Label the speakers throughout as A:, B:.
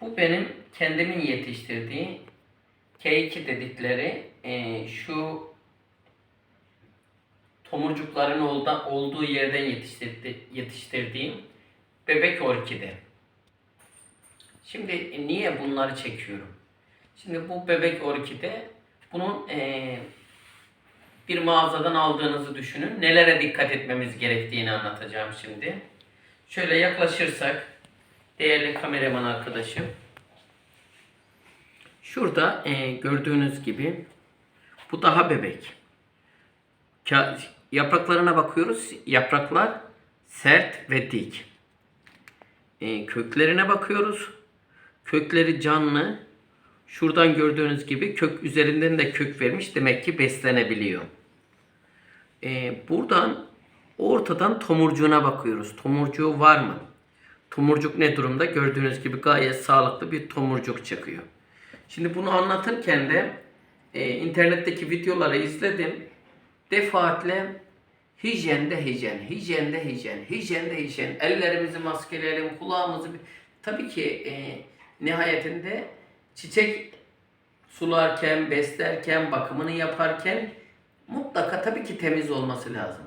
A: Bu benim kendimin yetiştirdiği K2 dedikleri e, şu tomurcukların olda, olduğu yerden yetiştirdi, yetiştirdiğim bebek orkide. Şimdi niye bunları çekiyorum? Şimdi bu bebek orkide bunun e, bir mağazadan aldığınızı düşünün. Nelere dikkat etmemiz gerektiğini anlatacağım şimdi. Şöyle yaklaşırsak değerli kameraman arkadaşım. Şurada e, gördüğünüz gibi bu daha bebek. Ka- yapraklarına bakıyoruz. Yapraklar sert ve dik. E, köklerine bakıyoruz. Kökleri canlı. Şuradan gördüğünüz gibi kök üzerinden de kök vermiş. Demek ki beslenebiliyor. E, buradan ortadan tomurcuğuna bakıyoruz. Tomurcuğu var mı? Tomurcuk ne durumda? Gördüğünüz gibi gayet sağlıklı bir tomurcuk çıkıyor. Şimdi bunu anlatırken de e, internetteki videoları izledim. Defaatle hijyende hijyen, hijyende hijyen, hijyende hijyen. Ellerimizi maskeleyelim, kulağımızı... Tabii ki e, nihayetinde çiçek sularken, beslerken, bakımını yaparken mutlaka tabii ki temiz olması lazım.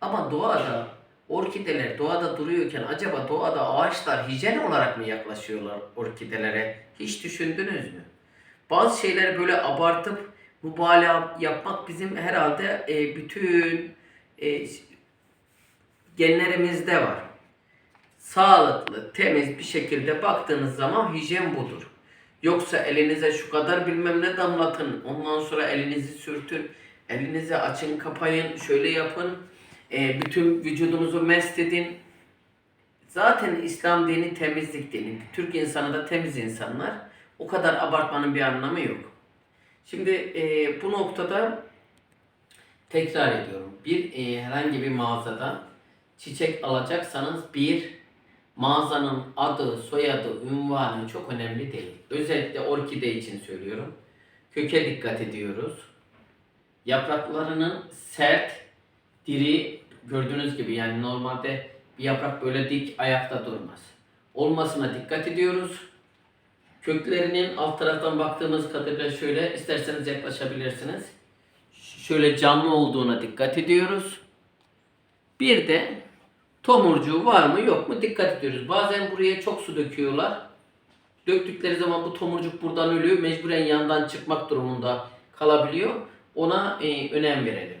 A: Ama doğada orkideler doğada duruyorken acaba doğada ağaçlar hijyen olarak mı yaklaşıyorlar orkidelere? Hiç düşündünüz mü? Bazı şeyleri böyle abartıp mübalağa yapmak bizim herhalde e, bütün e, genlerimizde var. Sağlıklı, temiz bir şekilde baktığınız zaman hijyen budur. Yoksa elinize şu kadar bilmem ne damlatın, ondan sonra elinizi sürtün, elinizi açın kapayın, şöyle yapın, e, bütün vücudunuzu mest edin. Zaten İslam dini temizlik dini. Türk insanı da temiz insanlar. O kadar abartmanın bir anlamı yok. Şimdi e, bu noktada tekrar ediyorum. Bir e, herhangi bir mağazada çiçek alacaksanız bir mağazanın adı, soyadı, ünvanı çok önemli değil. Özellikle orkide için söylüyorum. Köke dikkat ediyoruz. Yapraklarının sert, diri gördüğünüz gibi yani normalde bir yaprak böyle dik ayakta durmaz. Olmasına dikkat ediyoruz. Köklerinin alt taraftan baktığınız kadarıyla şöyle isterseniz yaklaşabilirsiniz. Şöyle canlı olduğuna dikkat ediyoruz. Bir de tomurcuğu var mı yok mu dikkat ediyoruz. Bazen buraya çok su döküyorlar. Döktükleri zaman bu tomurcuk buradan ölüyor. Mecburen yandan çıkmak durumunda kalabiliyor. Ona e, önem verelim.